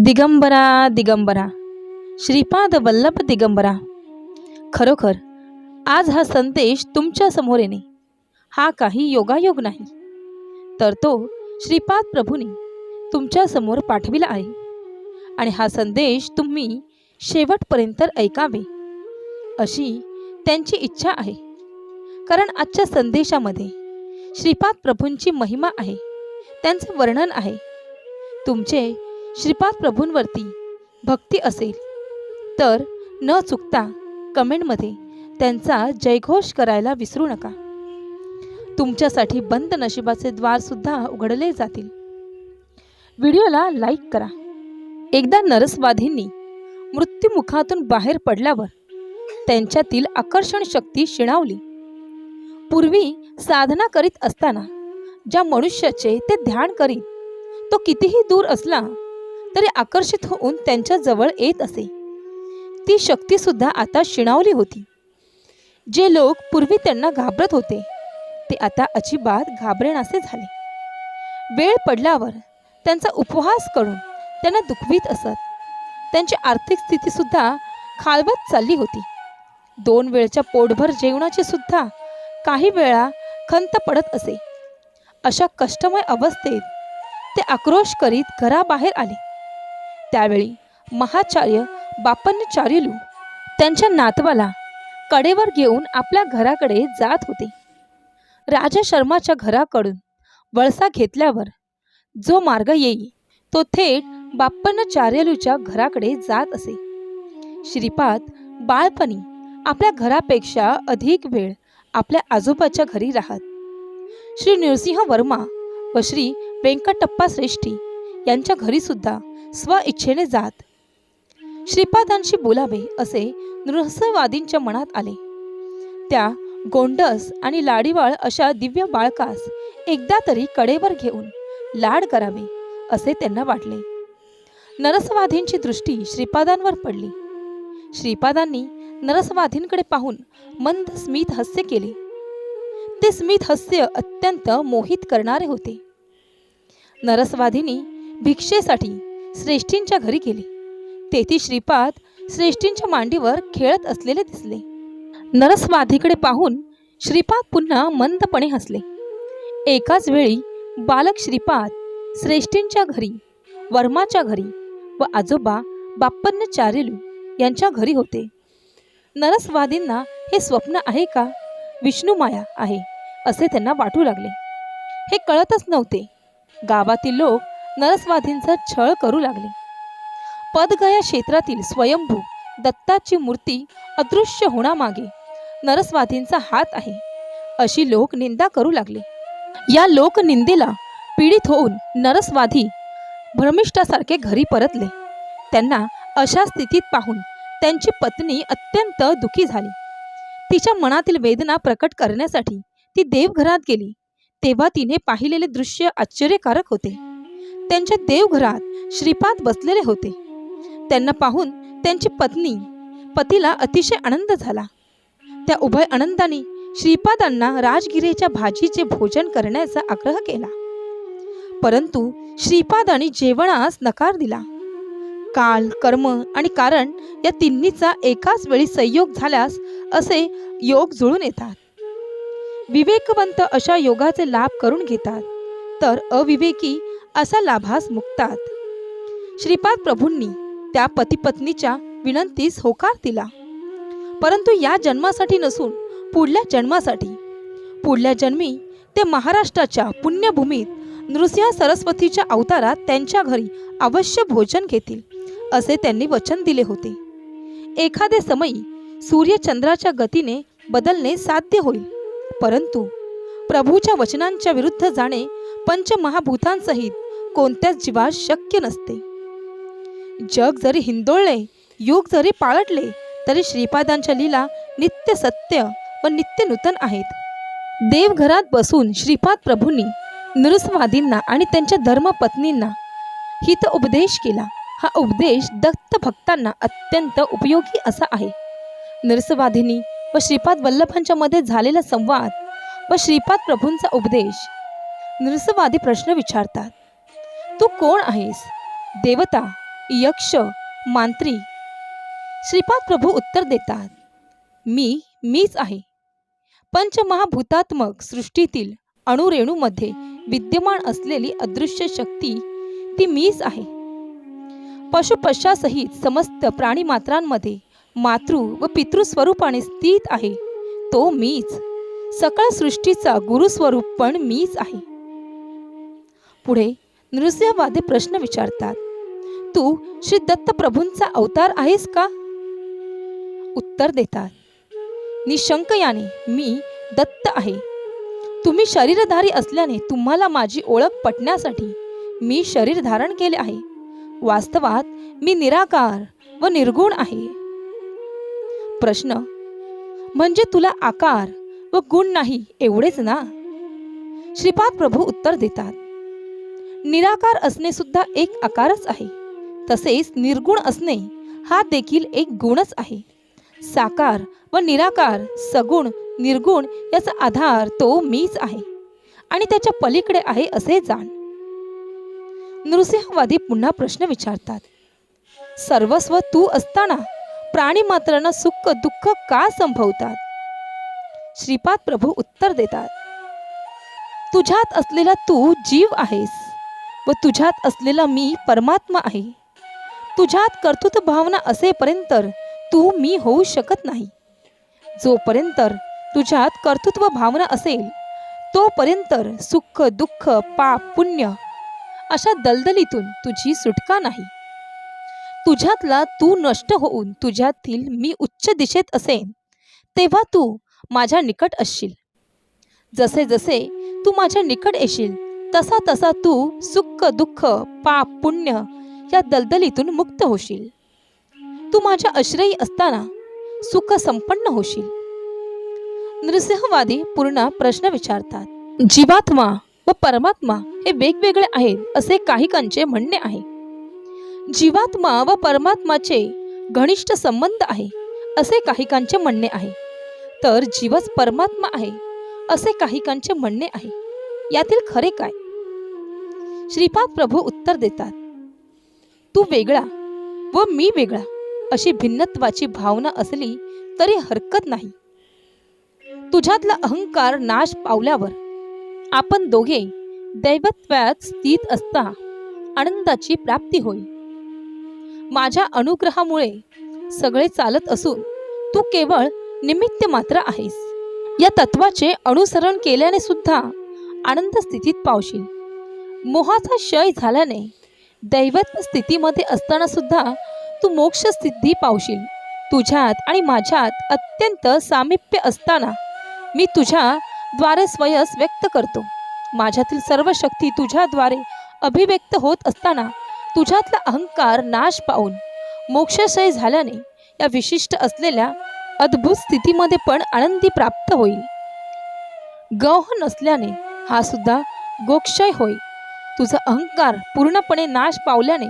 दिगंबरा दिगंबरा. श्रीपाद वल्लभ दिगंबरा. खरोखर आज हा संदेश तुमच्यासमोर येणे. हा काही योगायोग नाही. तर तो श्रीपाद प्रभूने तुमच्यासमोर पाठविला आहे. आणि हा संदेश तुम्ही शेवटपर्यंत ऐकावे अशी त्यांची इच्छा आहे. कारण आजच्या संदेशामध्ये श्रीपाद प्रभूंची महिमा आहे. त्यांचे वर्णन आहे. तुमचे श्रीपाद प्रभूंवरती भक्ती असेल तर न चुकता कमेंटमध्ये त्यांचा जयघोष करायला विसरू नका. तुमच्यासाठी बंद नशिबाचे द्वारसुद्धा उघडले जातील. व्हिडिओला लाईक करा. एकदा नरसवाधींनी मृत्युमुखातून बाहेर पडल्यावर त्यांच्यातील आकर्षण शक्ती शिणावली. पूर्वी साधना करीत असताना ज्या मनुष्याचे ते ध्यान करीत तो कितीही दूर असला तरी आकर्षित होऊन त्यांच्या जवळ येत असे. ती शक्तीसुद्धा आता शिणावली होती. जे लोक पूर्वी त्यांना घाबरत होते ते आता अजिबात घाबरेनासे झाले. वेळ पडल्यावर त्यांचा उपवास करून त्यांना दुखवीत असत. त्यांची आर्थिक स्थितीसुद्धा खालवत चालली होती. दोन वेळच्या पोटभर जेवणाची सुद्धा काही वेळा खंत पडत असे. अशा कष्टमय अवस्थेत ते आक्रोश करीत घराबाहेर आले. त्यावेळी महाचार्य बापन्नचार्युलू त्यांच्या नातवाला कडेवर घेऊन आपल्या घराकडे जात होते. राजा शर्माच्या घराकडून वळसा घेतल्यावर जो मार्ग येई तो थेट बाप्पन्नचार्यलूच्या घराकडे जात असे. श्रीपाद बाळपणी आपल्या घरापेक्षा अधिक वेळ आपल्या आजोबाच्या घरी राहत. श्री नृसिंह वर्मा व श्री व्यंकटप्पा श्रेष्ठी यांच्या घरी सुद्धा स्वइच्छेने जात. श्रीपादांशी बोलावे असे नृहसवादींच्या मनात आले. त्या गोंडस आणि लाडीवाळ अशा दिव्य बाळकास एकदा तरी कडेवर घेऊन लाड करावे असे त्यांना वाटले. नरसवाधींची दृष्टी श्रीपादांवर पडली. श्रीपादांनी नरसवाधींकडे पाहून मंद स्मित हास्य केले. ते स्मित हास्य अत्यंत मोहित करणारे होते. नरसवाधींनी भिक्षेसाठी श्रेष्ठींच्या घरी गेली. तेथे श्रीपाद श्रेष्ठींच्या मांडीवर खेळत असलेले दिसले. नरसवाधीकडे पाहून श्रीपाद पुन्हा मंदपणे हसले. एकाच वेळी बालक श्रीपाद श्रेष्ठींच्या घरी वर्माच्या घरी व आजोबा बाप्पन्न चारेलू यांच्या घरी होते. नरसवादींना हे स्वप्न आहे का? विष्णुमाया आहे असे त्यांना वाटू लागले. हे कळतच नव्हते. गावातील लोक नरसवादींचा छळ करू लागले. पदगया क्षेत्रातील स्वयंभू दत्ताची मूर्ती अदृश्य होण्यामागे नरसवादींचा हात आहे अशी लोक निंदा करू लागले. या लोकनिंदेला पीडित होऊन नरसवादी भ्रमिष्ठासारखे घरी परतले. त्यांना अशा स्थितीत पाहून त्यांची पत्नी अत्यंत दुखी झाली. तिच्या मनातील वेदना प्रकट करण्यासाठी ती देवघरात गेली तेव्हा तिने पाहिलेले दृश्य आश्चर्यकारक होते. त्यांच्या देवघरात श्रीपाद बसलेले होते. त्यांना पाहून त्यांची पत्नी पतीला अतिशय आनंद झाला. त्या उभय आनंदाने श्रीपादांना राजगिरीच्या भाजीचे भोजन करण्याचा आग्रह केला. परंतु श्रीपादांनी जेवणास नकार दिला. काल कर्म आणि कारण या तिन्हीचा एकाच वेळी संयोग झाल्यास असे योग जुळून येतात. विवेकवंत अशा योगाचे लाभ करून घेतात. तर अविवेकी असा लाभास मुक्तात. श्रीपाद प्रभूंनी त्या पतीपत्नीच्या विनंतीस होकार दिला. परंतु या जन्मासाठी नसून पुढल्या जन्मासाठी. पुढल्या जन्मी ते महाराष्ट्राच्या पुण्यभूमीत नृसिंह सरस्वतीच्या अवतारात त्यांच्या घरी अवश्य भोजन घेतील असे त्यांनी वचन दिले होते. एखादे समयी सूर्यचंद्राच्या गतीने बदलणे साध्य होईल. परंतु प्रभूच्या वचनांच्या विरुद्ध जाणे पंचमहाभूतांसहित कोणत्याच जीवास शक्य नसते. जग जरी हिंदोळले युग जरी पाळटले तरी श्रीपादांच्या लीला नित्य सत्य व नित्य नूतन आहेत. देवघरात बसून श्रीपाद प्रभूंनी नृसवादींना आणि त्यांच्या धर्मपत्नींना हित उपदेश केला. हा उपदेश दत्त भक्तांना अत्यंत उपयोगी असा आहे. नृसवादिनी व श्रीपाद वल्लभांच्या मध्ये झालेला संवाद व श्रीपाद प्रभूंचा उपदेश नृसवादी प्रश्न विचारतात तू कोण आहेस? देवता यक्ष मांत्री? श्रीपाद प्रभू उत्तर देतात मी मीच आहे. पंचमहाभूतात्मक सृष्टीतील अणुरेणूमध्ये विद्यमान असलेली अदृश्य शक्ती ती मीच आहे. पशुपशासहित समस्त प्राणीमात्रांमध्ये मातृ व पितृस्वरूपाने स्थित आहे तो मीच. सकळ सृष्टीचा गुरुस्वरूप पण मीच आहे. पुढे नृसिंहवादी प्रश्न विचारतात तू श्री दत्त प्रभूंचा अवतार आहेस का? उत्तर देतात निशंक याने मी दत्त आहे. तुम्ही शरीरधारी असल्याने तुम्हाला माझी ओळख पटण्यासाठी मी शरीर धारण केले आहे. वास्तवात मी निराकार व निर्गुण आहे. प्रश्न म्हणजे तुला आकार व गुण नाही एवढेच ना? श्रीपाद प्रभू उत्तर देतात निराकार असणे सुद्धा एक आकारच आहे. तसेच निर्गुण असणे हा देखील एक गुणच आहे. साकार व निराकार सगुण निर्गुण याचा आधार तो मीच आहे आणि त्याच्या पलीकडे आहे असे जाण. नृसिंहवादी पुन्हा प्रश्न विचारतात सर्वस्व तू असताना प्राणी मात्रांना सुख दुःख का संभवतात? श्रीपाद प्रभू उत्तर देतात तुझ्यात असलेला तू जीव आहेस. व तुझ्यात असलेला मी परमात्मा आहे. तुझ्यात कर्तृत्व भावना असेपर्यंत तू मी होऊ शकत नाही. जोपर्यंत तुझ्यात कर्तृत्व भावना असेल तोपर्यंत सुख दुःख पाप पुण्य अशा दलदलीतून तुझी सुटका नाही. तुझ्यातला तू नष्ट होऊन तुझ्यातील मी उच्च दिशेत असेन तेव्हा तू माझ्या निकट असशील. जसे जसे तू माझ्या निकट येशील तसा तसा तू सुख दुःख पाप पुण्य या दलदलीतून मुक्त होशील. तू माझ्या आश्रयी असताना सुख संपन्न होशील. नृसिंहवादी पूर्ण प्रश्न विचारतात. जीवात्मा व परमात्मा हे वेगवेगळे आहेत असे काहीकांचे म्हणणे आहे. जीवात्मा व परमात्माचे घनिष्ठ संबंध आहे असे काहीकांचे म्हणणे आहे. तर जीवच परमात्मा आहे असे काहीकांचे म्हणणे आहे. यातील खरे काय? श्रीपाद प्रभू उत्तर देतात तू वेगळा व मी वेगळा अशी भिन्नत्वाची भावना असली तरी हरकत नाही. तुझ्यातला अहंकार नाश पावल्यावर आपण दोघे दैवत्वात स्थित असता आनंदाची प्राप्ती होईल माझ्या अनुग्रहामुळे सगळे चालत असून तू केवळ निमित्त मात्र आहेस. या तत्वाचे अनुसरण केल्याने सुद्धा आनंद स्थितीत पावशील. मोहाचा क्षय झाल्याने दैवत्व स्थितीमध्ये असताना सुद्धा तू मोक्ष सिद्धी पावशील. तुझ्यात आणि माझ्यात अत्यंत सामिप्य असताना मी तुझ्या द्वारे स्वयस व्यक्त करतो. माझ्यातील सर्व शक्ती तुझ्याद्वारे अभिव्यक्त होत असताना तुझ्यातला अहंकार नाश पावून मोक्षशय झाल्याने या विशिष्ट असलेल्या अद्भुत स्थितीमध्ये पण आनंदी प्राप्त होईल. गौह नसल्याने हा सुद्धा गोक्षय होय. तुझा अहंकार पूर्णपणे नाश पावल्याने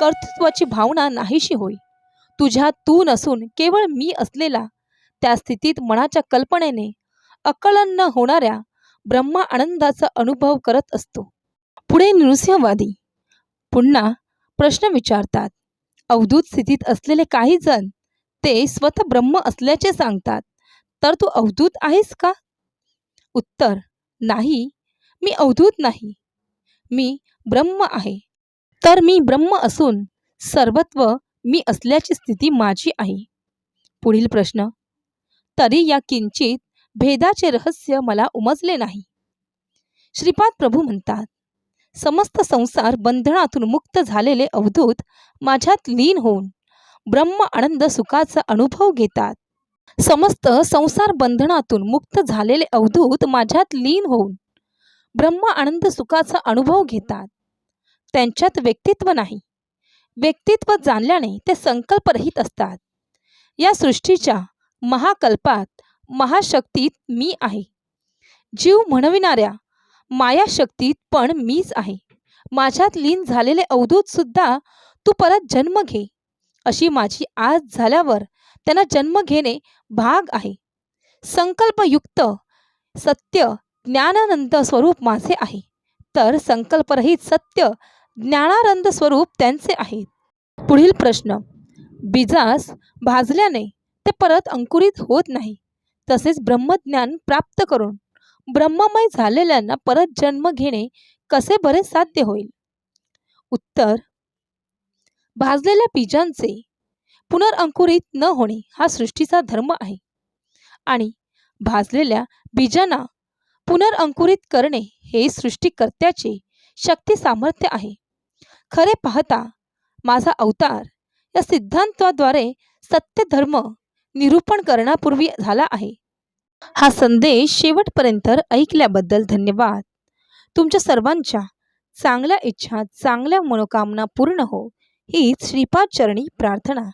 कर्तृत्वाची भावना नाहीशी होय. तुझ्या तू नसून केवळ मी असलेला त्या स्थितीत मनाच्या कल्पनेने अकलन न होणाऱ्या ब्रह्मा आनंदाचा अनुभव करत असतो. पुढे नृसिंहवादी पुन्हा प्रश्न विचारतात. अवधूत स्थितीत असलेले काही जण ते स्वतः ब्रह्म असल्याचे सांगतात तर तू अवधूत आहेस का? उत्तर नाही. मी अवधूत नाही. मी ब्रह्म आहे. तर मी ब्रह्म असून सर्वत्व मी असल्याची स्थिती माझी आहे. पुढील प्रश्न. तरी या किंचित भेदाचे रहस्य मला उमजले नाही. श्रीपाद प्रभू म्हणतात समस्त संसार बंधनातून मुक्त झालेले अवधूत माझ्यात लीन होऊन ब्रह्म आनंद सुखाचा अनुभव घेतात. समस्त संसार बंधनातून मुक्त झालेले अवधूत माझ्यात लीन होऊन ब्रह्म आनंद सुखाचा अनुभव घेतात. त्यांच्यात व्यक्तित्व नाही. व्यक्तित्व जाणल्याने ते संकल्परहित असतात. या सृष्टीच्या महाकल्पात महाशक्तीत मी आहे. जीव म्हणविणाऱ्या मायाशक्तीत पण मीच आहे. माझ्यात लीन झालेले अवधूत सुद्धा तू परत जन्म घे अशी माझी आज झाल्यावर त्यांना जन्म घेणे भाग आहे. संकल्पयुक्त सत्य ज्ञानानंद स्वरूप माझे आहे. तर संकल्परहित सत्य ज्ञानानंद स्वरूप त्यांचे आहे. पुढील प्रश्न. बीजास भाजल्याने ते परत अंकुरित होत नाही. तसेच ब्रह्मज्ञान प्राप्त करून ब्रह्ममय झालेल्यांना परत जन्म घेणे कसे बरे साध्य होईल? उत्तर. भाजलेल्या बीजांचे पुनर्अंकुरित न होणे हा सृष्टीचा धर्म आहे. आणि भाजलेल्या बीजांना पुनर्अंकुरित करणे हे सृष्टीकर्त्याचे शक्ती सामर्थ्य आहे. खरे पाहता माझा अवतार या सिद्धांताद्वारे सत्य धर्म निरूपण करण्यापूर्वी झाला आहे. हा संदेश शेवटपर्यंत ऐकल्याबद्दल धन्यवाद. तुमच्या सर्वांच्या चांगल्या इच्छा चांगल्या मनोकामना पूर्ण हो हीच श्रीपाद चरणी प्रार्थना.